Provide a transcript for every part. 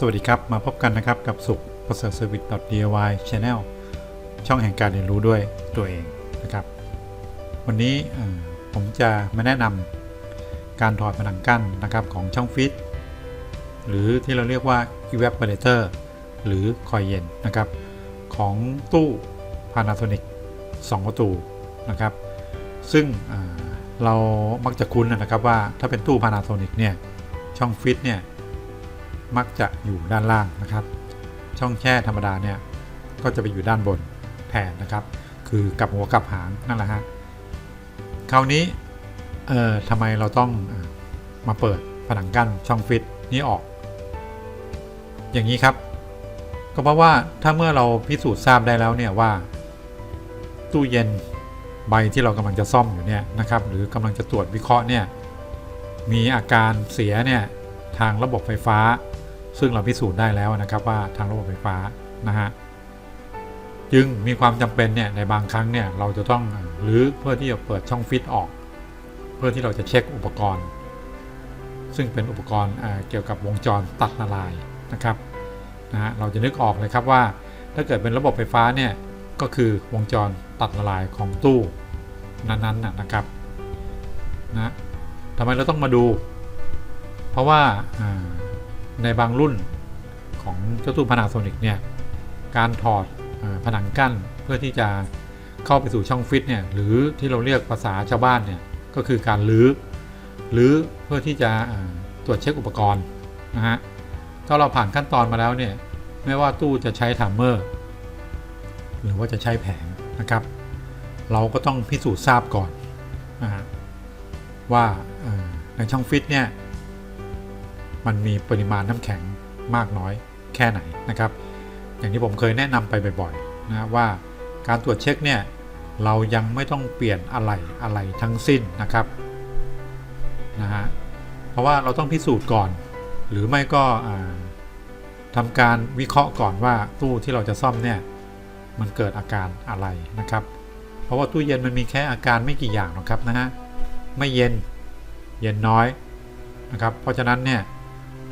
สวัสดีครับ มาพบกันนะครับกับสุขประเสริฐเซอร์วิส DIY Channel ช่องแห่งการเรียนรู้ด้วยตัวเองนะครับ วันนี้ผมจะมาแนะนำการถอดผนังกั้นนะครับของช่องฟิตหรือที่เราเรียกว่า evaporator หรือคอยเย็นนะครับ ของตู้ Panasonic 2 ประตูนะครับ ซึ่งเอ่อเรามักจะคุ้นนะครับว่าถ้าเป็นตู้ Panasonic เนี่ยช่องฟิตเนี่ย มักจะอยู่ด้านล่างนะครับ ช่องแช่ธรรมดาเนี่ยก็จะไปอยู่ด้านบนแทนนะครับ คือกลับหัวกลับหางนั่นแหละฮะคราวนี้เอ่อทำไมเราต้องอมาเปิดผนังกั้นช่องฟิตนี้ออก อย่างนี้ครับ ก็เพราะว่าถ้าเมื่อเราพิสูจน์ทราบได้แล้วเนี่ยว่า ตู้เย็นใบที่เรากำลังจะซ่อมอยู่เนี่ยนะครับ หรือกำลังจะตรวจวิเคราะห์เนี่ยมีอาการเสียเนี่ยทางระบบไฟฟ้า ซึ่งเราพิสูจน์ได้แล้วนะครับว่าทางระบบไฟฟ้านะฮะจึงมีความจำเป็นเนี่ยในบางครั้งเนี่ยเราจะต้องหรือเพื่อที่จะเปิดช่องฟิตออก เพื่อที่เราจะเช็คอุปกรณ์ ซึ่งเป็นอุปกรณ์เกี่ยวกับวงจรตัดละลายนะครับนะฮะเราจะนึกออกเลยครับว่า ถ้าเกิดเป็นระบบไฟฟ้าเนี่ยก็คือวงจรตัดละลายของตู้นั้นๆนะนะครับนะทำไมเราต้องมาดู เพราะว่า ในบางรุ่นของเจ้าตู้ Panasonic เนี่ยการถอดอผนังกั้นเพื่อที่จะเข้าไปสู่ช่องฟิตเนี่ยหรือที่เราเรียกภาษาชาวบ้านเนี่ยก็คือการลื้อลื้อเพื่อที่จะตรวจเช็คอุปกรณ์นะฮะถ้าเราผ่านขั้นตอนมาแล้วเนี่ยไม่ว่าตู้จะใช้ทัมเมอร์หรือว่าจะใช้แผงนะครับ เราก็ต้องพิสูจน์ทราบก่อนนะฮะว่าในช่องฟิตเนี่ย มันมีปริมาณน้ำแข็งมากน้อยแค่ไหนนะครับ อย่างที่ผมเคยแนะนำไปบ่อยๆนะว่าการตรวจเช็คเนี่ยเรายังไม่ต้องเปลี่ยนอะไรอะไรทั้งสิ้นนะครับนะฮะเพราะว่าเราต้องพิสูจน์ก่อน หรือไม่ก็ทำการวิเคราะห์ก่อนว่าตู้ที่เราจะซ่อมเนี่ยมันเกิดอาการอะไรนะครับ เพราะว่าตู้เย็นมันมีแค่อาการไม่กี่อย่างหรอกครับนะฮะไม่เย็นเย็นน้อยนะครับ เพราะฉะนั้นเนี่ย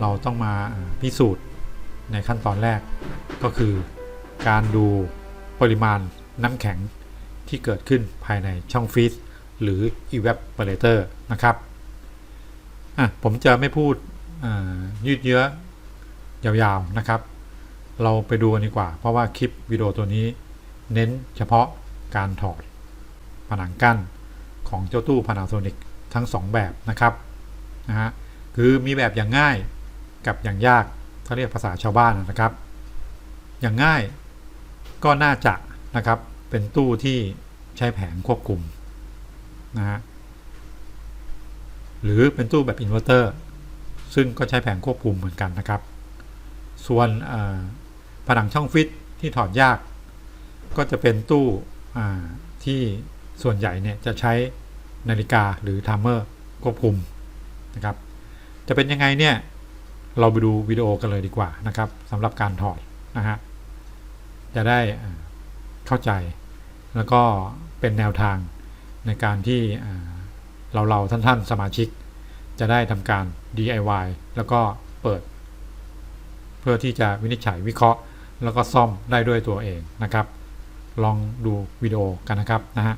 เราต้องมาพิสูจน์ในขั้นตอนแรกก็คือการดูปริมาณน้ำแข็งที่เกิดขึ้นภายในช่องฟรีซหรือ evaporator นะครับอะผมจะไม่พูดอ่ยืดเยื้อยาวๆนะครับ เราไปดูกันดีกว่า เพราะว่าคลิปวิดีโอตัวนี้เน้นเฉพาะการถอดผนังกั้นของเจ้าตู้ Panasonic ทั้ง 2 แบบนะครับนะฮะคือมีแบบอย่างง่าย กับอย่างยากเขาเรียกภาษาชาวบ้านนะครับ อย่างง่ายก็น่าจะนะครับเป็นตู้ที่ใช้แผงควบคุมนะฮะหรือเป็นตู้แบบอินเวอร์เตอร์ซึ่งก็ใช้แผงควบคุมเหมือนกันนะครับ ส่วนผนังช่องฟิตที่ถอดยาก ก็จะเป็นตู้ที่ส่วนใหญ่เนี่ยจะใช้นาฬิกาหรือไทม์เมอร์ควบคุมนะครับ จะเป็นยังไงเนี่ย เราไปดูวิดีโอกันเลยดีกว่านะครับสำหรับการถอดนะฮะจะได้เข้าใจ แล้วก็เป็นแนวทางในการที่เราเราท่านท่านๆสมาชิก จะได้ทำการ DIY แล้วก็เปิด เพื่อที่จะวินิจฉัยวิเคราะห์ แล้วก็ซ่อมได้ด้วยตัวเองนะครับ ลองดูวิดีโอกันนะครับนะฮะ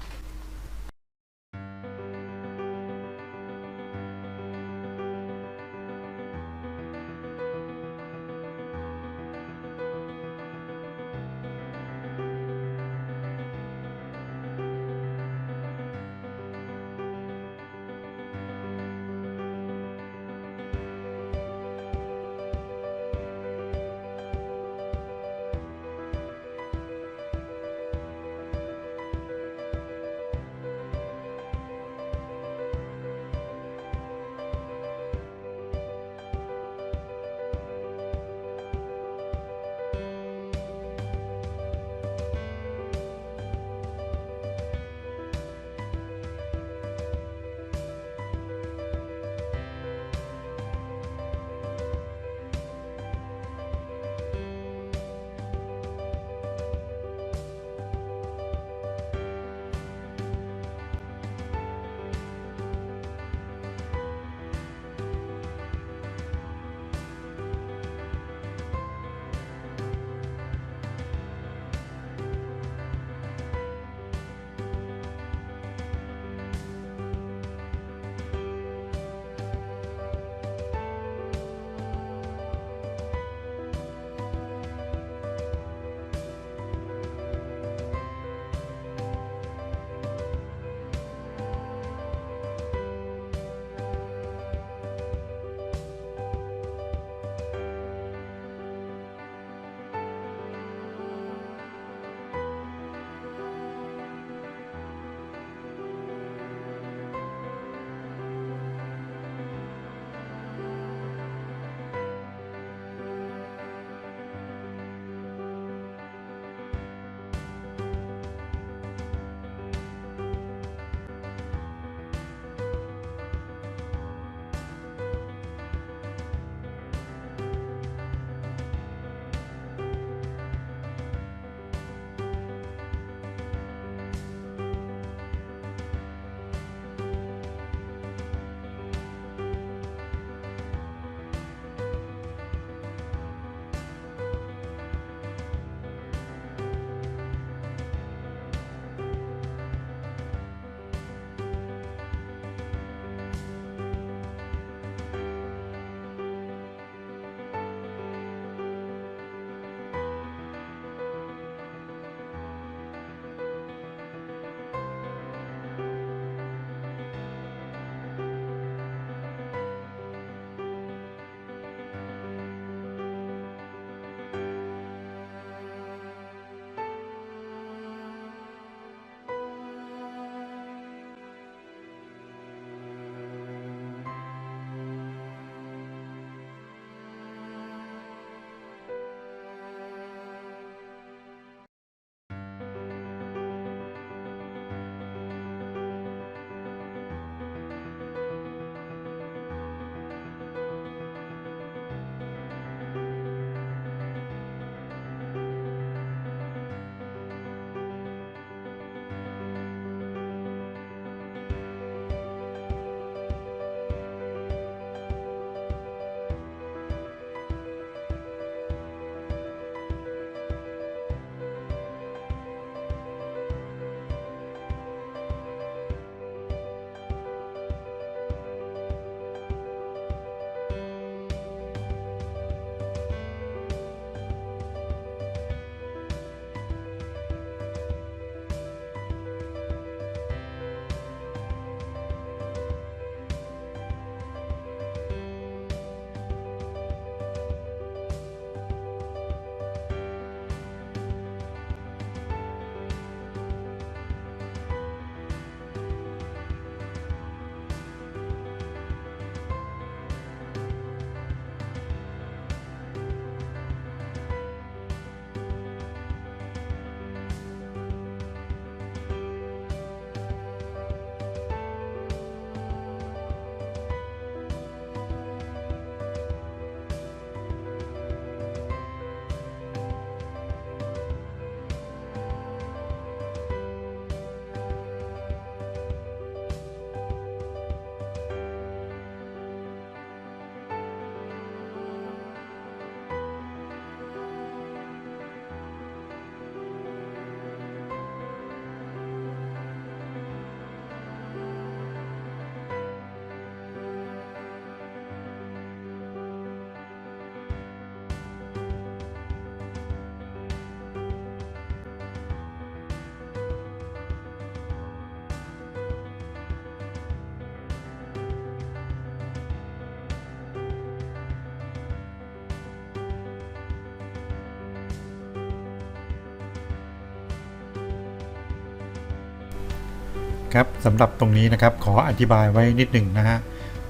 ครับสำหรับตรงนี้นะครับขออธิบายไว้นิดหนึ่งนะฮะ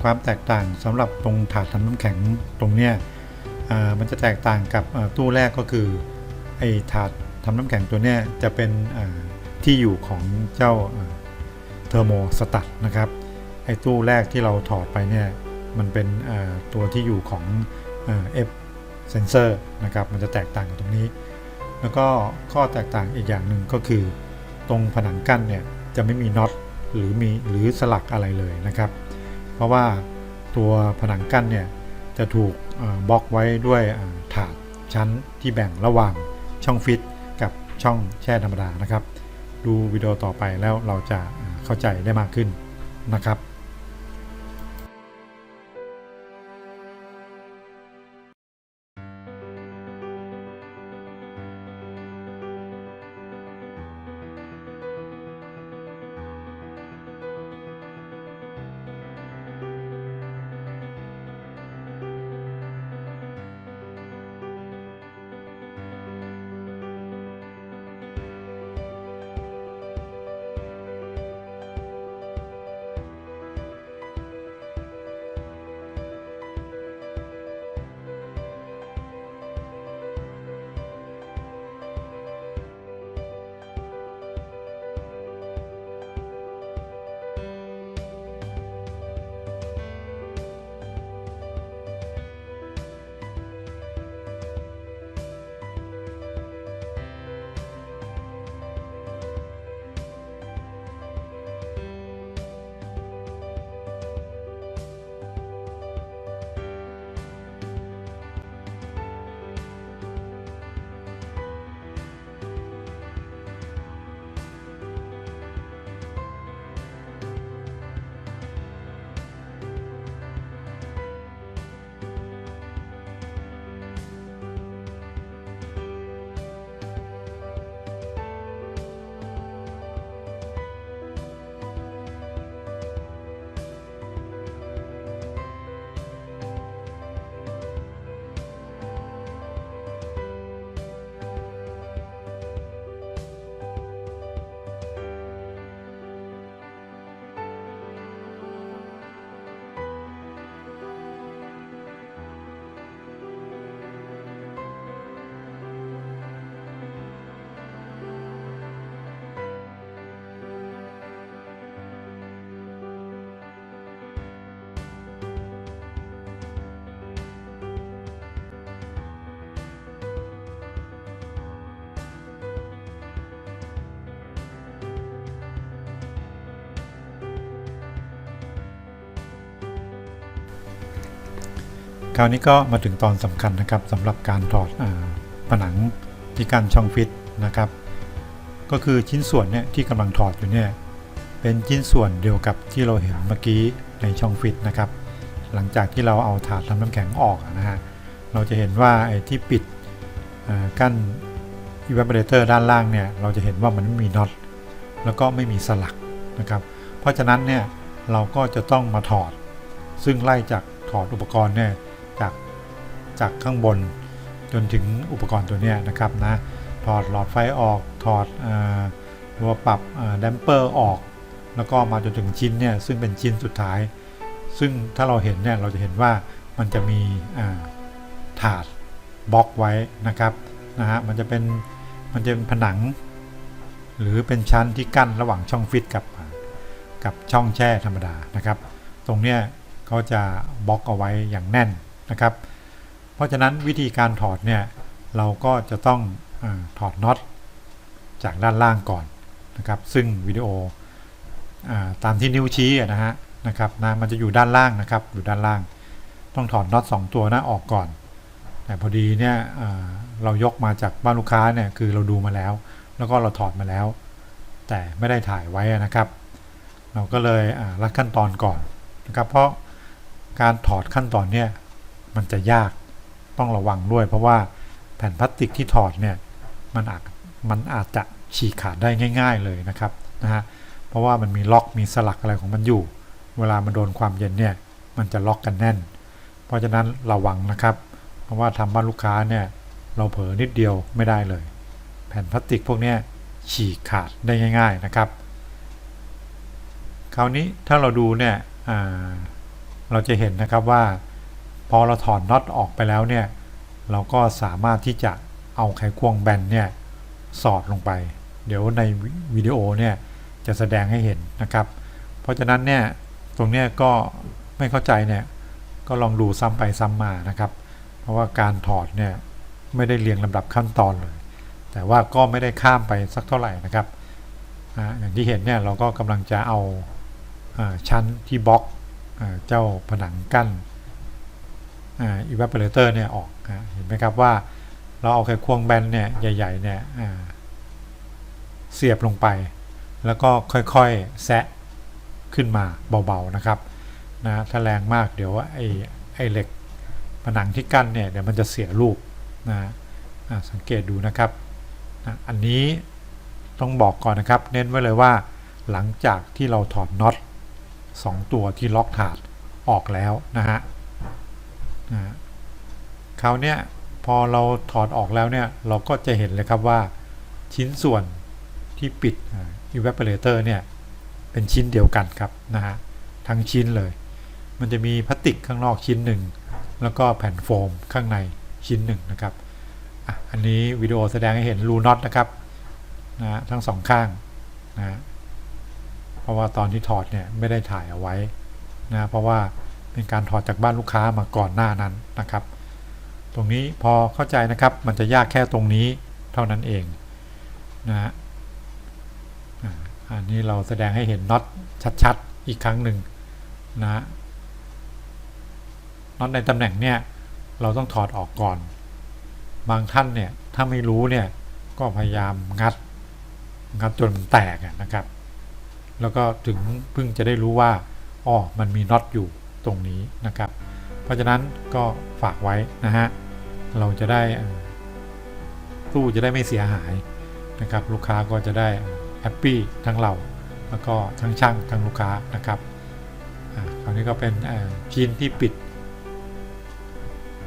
ความแตกต่างสำหรับตรงถาดทำน้ำแข็งตรงเนี้ยมันจะแตกต่างกับตู้แรกก็คือไอ้ถาดทำน้ำแข็งตัวเนี้ยจะเป็นที่อยู่ของเจ้าเทอร์โมสตัดนะครับไอ้ตู้แรกที่เราถอดไปเนี่ยมันเป็นตัวที่อยู่ของเอ่า F sensor นะครับมันจะแตกต่างกับตรงนี้ แล้วก็ข้อแตกต่างอีกอย่างหนึ่งก็คือตรงผนังกั้นเนี่ย จะไม่มีน็อตหรือมีหรือสลักอะไรเลยนะครับ เพราะว่าตัวผนังกั้นเนี่ยจะถูกบล็อกไว้ด้วยถาดชั้นที่แบ่งระหว่างช่องฟิตกับช่องแช่ธรรมดานะครับ ดูวิดีโอต่อไปแล้วเราจะเข้าใจได้มากขึ้นนะครับ คราวนี้ก็มาถึงตอนสำคัญนะครับสำหรับการถอดอผนังที่กั้นช่องฟิตนะครับ ก็คือชิ้นส่วนเนี่ยที่กำลังถอดอยู่เนี่ยเป็นชิ้นส่วนเดียวกับที่เราเห็นเมื่อกี้ในช่องฟิตนะครับ หลังจากที่เราเอาถาดทำน้ำแข็งออกนะฮะเราจะเห็นว่าไอ้ที่ปิดกั้นอีว e v a p o r a t o r ด้านล่างเนี่ยเราจะเห็นว่ามันไม่มีน็อตแล้วก็ไม่มีสลักนะครับ เพราะฉะนั้นเนี่ยเราก็จะต้องมาถอด ซึ่งไล่จากถอดอุปกรณ์เนี่ย จากข้างบน จนถึงอุปกรณ์ตัวนี้นะครับนะถอดหลอดไฟออกถอดอตัวปรับแดมเปอร์ออก แล้วก็มาจนถึงชิ้นเนี่ยซึ่งเป็นชิ้นสุดท้าย ซึ่งถ้าเราเห็นเนี่ยเราจะเห็นว่ามันจะมีถาดบล็อกไว้นะครับนะฮะมันจะเป็นมันจะเป็นผนัง หรือเป็นชั้นที่กั้นระหว่างช่องฟิตกับกับช่องแช่ธรรมดานะครับ ตรงเนี้ยเขาจะบล็อกเอาไว้อย่างแน่นนะครับ เพราะฉะนั้นวิธีการถอดเนี่ยเราก็จะต้องอถอดน็อตจากด้านล่างก่อนนะครับ ซึ่งวิดีโออตามที่นิ้วชี้นะฮะนะครับนะมันจะอยู่ด้านล่างนะครับอยู่ด้านล่าง ต้องถอดน็อต2ตัวน้าออกก่อน แต่พอดีเนี่ยเรายกมาจากบ้านลูกค้าเนี่ยคือเราดูมาแล้ว แล้วก็เราถอดมาแล้ว แต่ไม่ได้ถ่ายไว้นะครับ เราก็เลยรัดขั้นตอนก่อนนะครับ เพราะการถอดขั้นตอนเนี่ยมันจะยาก ต้องระวังด้วย เพราะว่าแผ่นพลาสติกที่ถอดเนี่ยมันอาจมันอาจจะฉีกขาดได้ง่าย ๆเลยนะครับนะฮะเพราะว่ามันมีล็อกมีสลักอะไรของมันอยู่ เวลามันโดนความเย็นเนี่ยมันจะล็อกกันแน่น เพราะฉะนั้นระวังนะครับ เพราะว่าทำบ้านลูกค้าเนี่ยเราเผลอนิดเดียวไม่ได้เลย แผ่นพลาสติกพวกเนี้ยฉีกขาดได้ง่าย ๆนะครับ คราวนี้ถ้าเราดูเนี่ยเราจะเห็นนะครับว่า พอเราถอดน็อตออกไปแล้วเนี่ย เราก็สามารถที่จะเอาไขควงแบนเนี่ยสอดลงไป เดี๋ยวในวิดีโอเนี่ยจะแสดงให้เห็นนะครับ เพราะฉะนั้นเนี่ยตรงเนี้ยก็ไม่เข้าใจเนี่ยก็ลองดูซ้ำไปซ้ำมานะครับ เพราะว่าการถอดเนี่ยไม่ได้เรียงลำดับขั้นตอนเลย แต่ว่าก็ไม่ได้ข้ามไปสักเท่าไหร่นะครับอ่าอย่างที่เห็นเนี่ยเราก็กำลังจะเอาชั้นที่บล็อกเจ้าผนังกั้น อีเว p เปอเรเตอร์เนี่ยออกเห็นไหมครับว่าเราเอาไขควงแบนเนี่ยใหญ่ๆเนี่ยเสียบลงไป แล้วก็ค่อยๆแซะขึ้นมาเบาๆนะครับนะถ้าแรงมากเดี๋ยวไอ้ไอ้เหล็กผนังที่กั้นเนี่ยเดี๋ยวมันจะเสียรูปนะสังเกตดูนะครับนะอันนี้ต้องบอกก่อนนะครับ เน้นไว้เลยว่า หลังจากที่เราถอดน็อตสองตัวที่ล็อกถาดออกแล้วนะฮะ คราวเนี้ยพอเราถอดออกแล้วเนี่ยเราก็จะเห็นเลยครับว่าชิ้นส่วนที่ปิดอ่า evaporator เนี่ยเป็นชิ้นเดียวกันครับนะฮะทั้งชิ้นเลย มันจะมีพลาสติกข้างนอกชิ้นหนึ่งแล้วก็แผ่นโฟมข้างในชิ้นหนึ่งนะครับอะอันนี้วิดีโอแสดงให้เห็นรูน็อตนะครับนะฮะทั้งสองข้างนะฮะเพราะว่าตอนที่ถอดเนี่ยไม่ได้ถ่ายเอาไว้นะเพราะว่า เป็นการถอดจากบ้านลูกค้ามาก่อนหน้านั้นนะครับ ตรงนี้พอเข้าใจนะครับมันจะยากแค่ตรงนี้เท่านั้นเองนะฮะอันนี้เราแสดงให้เห็นน็อตชัดๆ อีกครั้งหนึ่งนะฮะน็อตในตำแหน่งเนี่ยเราต้องถอดออกก่อน บางท่านเนี่ยถ้าไม่รู้เนี่ยก็พยายามงัดงัดจนมันแตกนะครับ แล้วก็ถึงเพิ่งจะได้รู้ว่าอ๋อมันมีน็อตอยู่ ตรงนี้นะครับ เพราะฉะนั้นก็ฝากไว้นะฮะเราจะได้ตู้จะได้ไม่เสียหายนะครับ ลูกค้าก็จะได้แฮปปี้ทั้งเรา แล้วก็ทั้งช่างทั้งลูกค้านะครับอ่าคราวนี้ก็เป็นอ่อชิ้นที่ปิด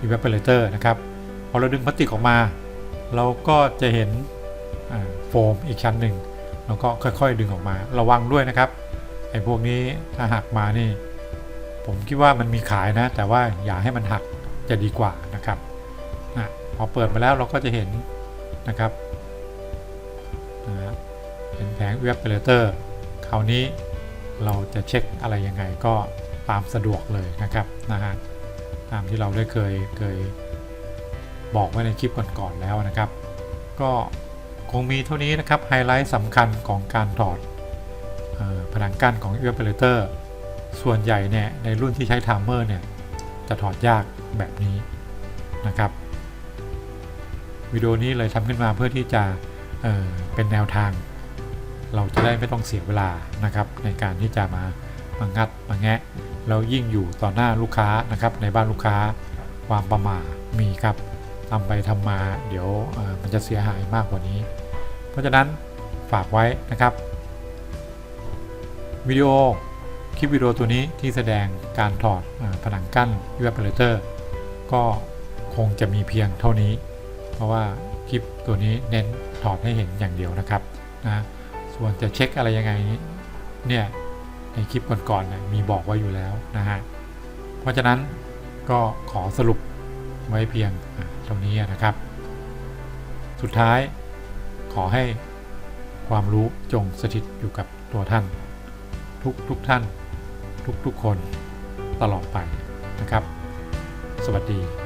evaporator นะครับ พอเราดึงพลาสติกออกมา เราก็จะเห็นโฟมอีกชั้นหนึ่งแล้วก็ค่อยๆ ดึงออกมา ระวังด้วยนะครับไอ้พวกนี้ถ้าหักมานี่ ผมคิดว่ามันมีขายนะ แต่ว่าอย่าให้มันหักจะดีกว่านะครับนะพอเปิดมาแล้วเราก็จะเห็นนะครับนะเป็นแผง evaporator คราวนี้เราจะเช็คอะไรยังไงก็ตามสะดวกเลยนะครับนะฮะตามที่เราได้เคยเคยบอกไว้ในคลิปก่อนๆแล้วนะครับ ก็คงมีเท่านี้นะครับไฮไลท์สำคัญของการถอดออผนังกั้นของ evaporator ส่วนใหญ่เนี่ยในรุ่นที่ใช้ไทม์เมอร์เนี่ยจะถอดยากแบบนี้นะครับวิดีโอนี้เลยทำขึ้นมาเพื่อที่จะเเป็นแนวทาง เราจะได้ไม่ต้องเสียเวลานะครับ ในการที่จะมามางัดมาแงะแล้วยิ่งอยู่ต่อหน้าลูกค้านะครับ ในบ้านลูกค้าความประมาทมีครับทำไปทำมาเดี๋ยวมันจะเสียหายมากกว่านี้ เพราะฉะนั้นฝากไว้นะครับวิดีโอ คลิปวิดีโอตัวนี้ที่แสดงการถอดผนังกั้น evaporator ก็คงจะมีเพียงเท่านี้ เพราะว่าคลิปตัวนี้เน้นถอดให้เห็นอย่างเดียวนะครับนะส่วนจะเช็คอะไรยังไงเนี่ยในคลิปก่อนๆนะมีบอกไว้อยู่แล้วนะฮะเพราะฉะนั้นก็ขอสรุปไว้เพียงอ่าตรงนี้นะครับ สุดท้ายขอให้ความรู้จงสถิตอยู่กับตัวท่าน ทุกทุกท่าน ทุกๆคนตลอดไปนะครับ สวัสดี